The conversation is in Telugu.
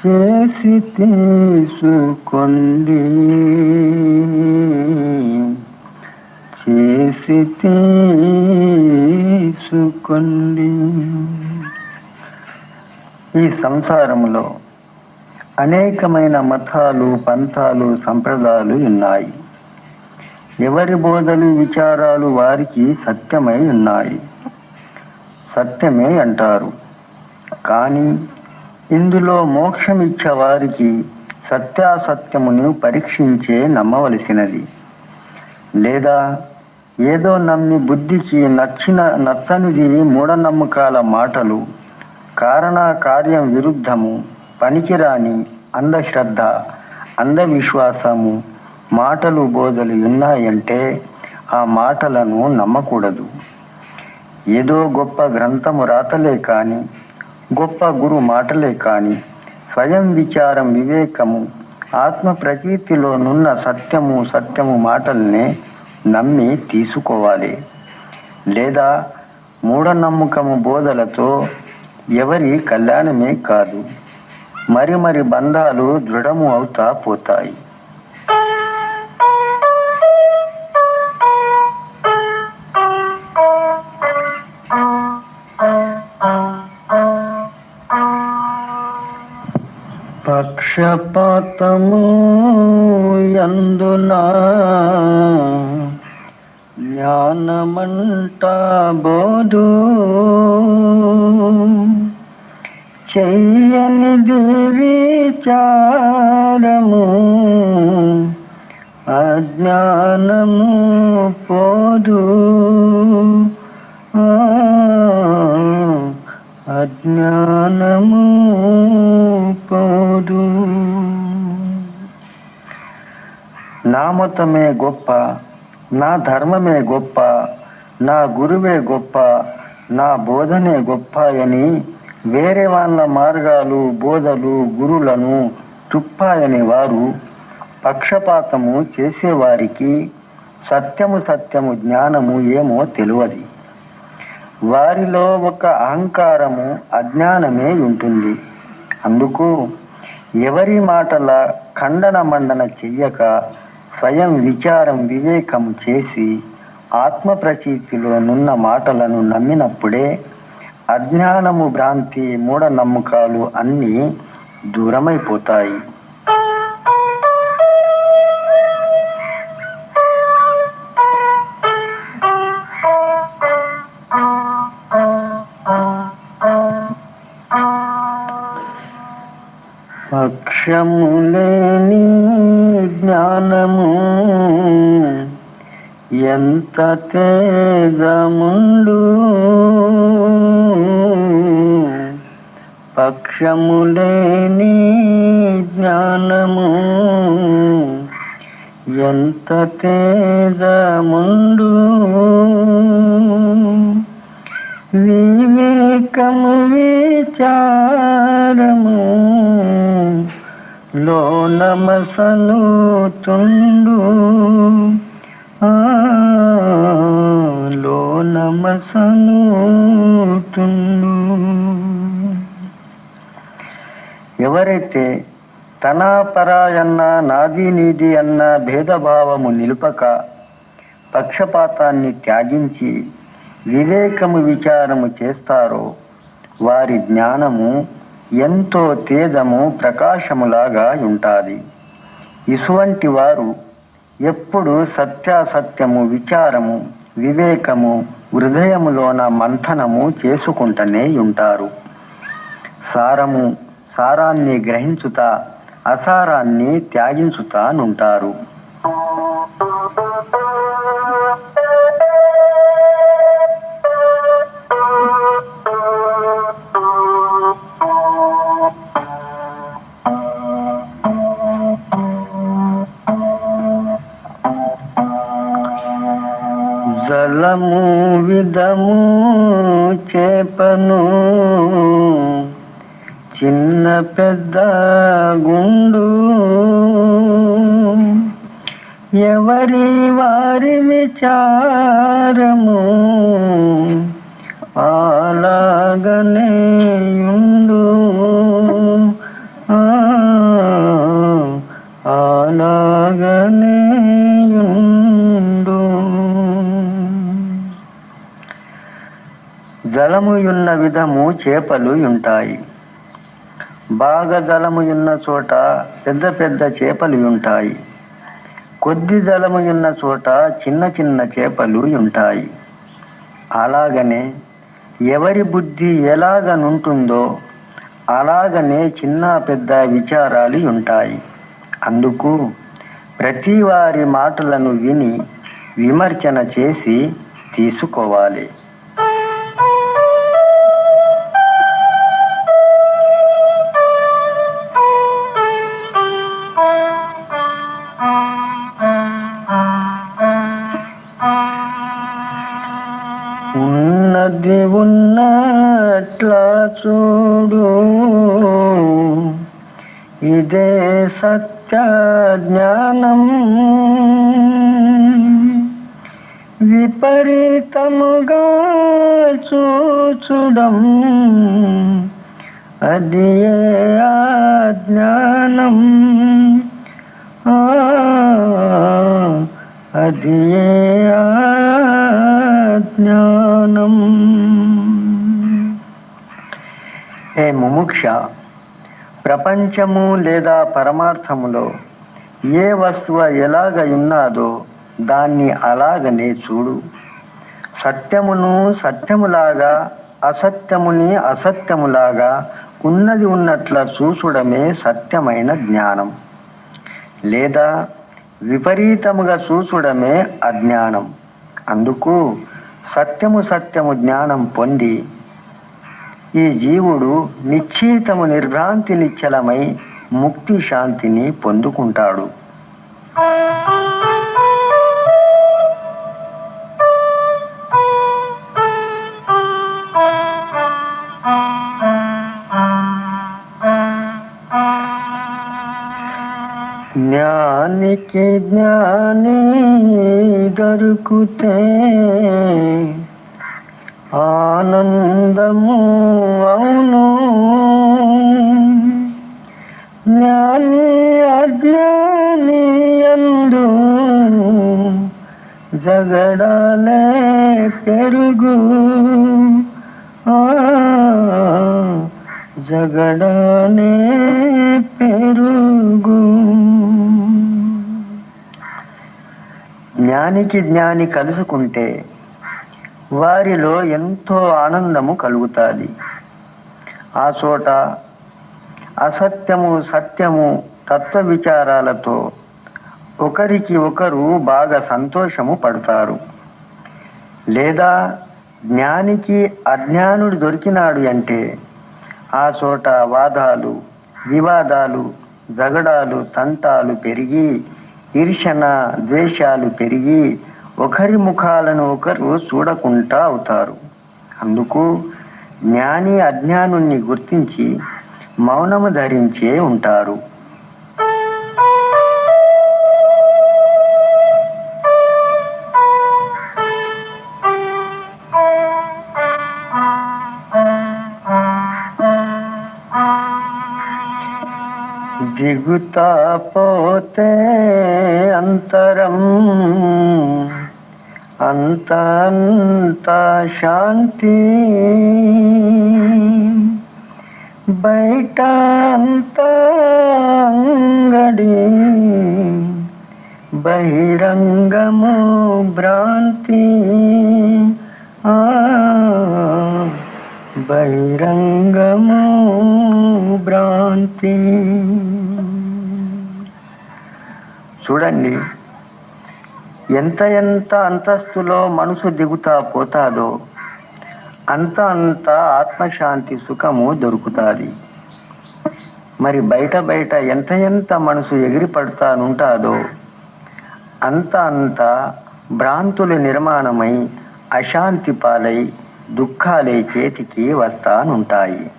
చేసి తీసుకొండి చేసి తీసుకొండి ఈ సంసారంలో అనేకమైన మతాలు పంథాలు సంప్రదాయాలు ఉన్నాయి. ఎవరి బోధలు విచారాలు వారికి సత్యమై ఉన్నాయి? సత్యమే అంటారు. కానీ ఇందులో మోక్షమిచ్చే వారికి సత్యాసత్యమును పరీక్షించే నమ్మవలసినది. లేదా ఏదో నమ్మి బుద్ధికి నచ్చిన నచ్చనిది మూఢనమ్మకాల మాటలు కారణ కార్యం విరుద్ధము పనికిరాని అంధశ్రద్ధ అంధవిశ్వాసము మాటలు బోధలు ఉన్నాయంటే ఆ మాటలను నమ్మకూడదు. ఏదో గొప్ప గ్రంథము రాతలే కాని గొప్ప గురు మాటలే కాని స్వయం విచారం వివేకము ఆత్మ ప్రతీతిలోనున్న సత్యము సత్యము మాటల్నే నమ్మి తీసుకోవాలి. లేదా మూఢనమ్మకము బోధలతో ఎవరి కళ్యాణమే కాదు. మరి మరి బంధాలు దృఢము అవుతా పోతాయి. పక్షపాతము ఎందున? జ్ఞానమంట బోధు. చెయ్యనిది విచారము అజ్ఞానము పోదు. అజ్ఞానము పో పోదు నా మతమే గొప్ప నా ధర్మమే గొప్ప నా గురువే గొప్ప నా బోధనే గొప్ప అని వేరే వాళ్ళ మార్గాలు బోధలు గురులను తుప్పాయని వారు పక్షపాతము చేసేవారికి సత్యము సత్యము జ్ఞానము ఏమో తెలియదు వారిలో ఒక అహంకారము అజ్ఞానమే ఉంటుంది అందుకు ఎవరి మాటల ఖండన మండన చెయ్యక స్వయం విచారం వివేకం చేసి ఆత్మ ప్రచీతిలో నున్న మాటలను నమ్మినప్పుడే అజ్ఞానము భ్రాంతి మూఢనమ్మకాలు అన్నీ దూరమైపోతాయి. పక్షము లేని జ్ఞానము ఎంత తేజముండు. పక్షము లేని జ్ఞానము ఎంత తేజముండు. వివేకము విచారము లోనమసను తుండు. ఆ, లోనమసను తుండు. ఎవరైతే తన పరాయన్న నాది నీది అన్న భేదభావము నిలుపక పక్షపాతాన్ని త్యాగించి వివేకము విచారము చేస్తారో వారి జ్ఞానము ఎంతో తేజము ప్రకాశములాగా ఉంటాది. ఇటువంటి వారు ఎప్పుడు సత్యాసత్యము విచారము వివేకము హృదయములోన మంథనము చేసుకుంటూనే ఉంటారు. సారము సారాన్ని గ్రహించుతా అసారాన్ని త్యాగించుతానుంటారు. జలము విధము చేపను. చిన్న పెద్ద గుండు. ఎవరి వారి విచారము అలాగనే ఉండు. జలముయున్న విధము చేపలు ఉంటాయి బాగా జలముయున్న ఉన్న చోట పెద్ద పెద్ద చేపలు ఉంటాయి కొద్ది జలముయున్న ఉన్న చోట చిన్న చిన్న చేపలు ఉంటాయి అలాగనే ఎవరి బుద్ధి ఎలాగనుంటుందో అలాగనే చిన్న పెద్ద విచారాలు ఉంటాయి అందుకు ప్రతి వారి మాటలను విని విమర్శన చేసి తీసుకోవాలి. చూడు ఇదే సత్య జ్ఞానం విపరీతముగా చూచుడం అది జ్ఞానం అది జ్ఞానం హే ముముక్ష ప్రపంచము లేదా పరమార్థములో ఏ వస్తువు ఎలాగ ఉన్నాదో దాన్ని అలాగనే చూడు. సత్యమును సత్యములాగా అసత్యముని అసత్యములాగా ఉన్నది ఉన్నట్ల చూసుడమే సత్యమైన జ్ఞానం. లేదా విపరీతముగా చూసుడమే అజ్ఞానం. అందుకు సత్యము సత్యము జ్ఞానం పొంది ఈ జీవుడు నిశ్చితము నిర్భ్రాంతి నిశ్చలమై ముక్తి శాంతిని పొందుకుంటాడు. జ్ఞానికి జ్ఞాని దొరుకుతే ఆనందము అవును. జ్ఞాని అజ్ఞాని అందు జగడాలే పెరుగు. ఆ, జగడాలే పెరుగు. జ్ఞానికి జ్ఞాని కలుసుకుంటే వారిలో ఎంతో ఆనందము కలుగుతుంది. ఆ చోట అసత్యము సత్యము తత్వ విచారాలతో ఒకరికి ఒకరు బాగా సంతోషము పడతారు. లేదా జ్ఞానికి అజ్ఞానుడు దొరికినాడు అంటే ఆ చోట వాదాలు వివాదాలు జగడాలు తంటాలు పెరిగి ఈర్షణ ద్వేషాలు పెరిగి ఒకరి ముఖాలను ఒకరు చూడకుండా అవుతారు. అందుకు జ్ఞాని అజ్ఞానుణ్ణి గుర్తించి మౌనము ధరించే ఉంటారు. దిగుతా పోతే అంతరం అంత అంత శాంతి. బయట అంత అంగడి బహిరంగము భ్రాంతి. ఆ బహిరంగము భ్రాంతి. చూడండి. ఎంత ఎంత అంతస్తులో మనసు దిగుతా పోతాదో అంత అంత ఆత్మశాంతి సుఖము దొరుకుతుంది. మరి బయట బయట ఎంత ఎంత మనసు ఎగిరి పడతానుంటాదో అంత అంత భ్రాంతులు నిర్మాణమై అశాంతి పాలై దుఃఖాలే చేతికి వస్తానుంటాయి.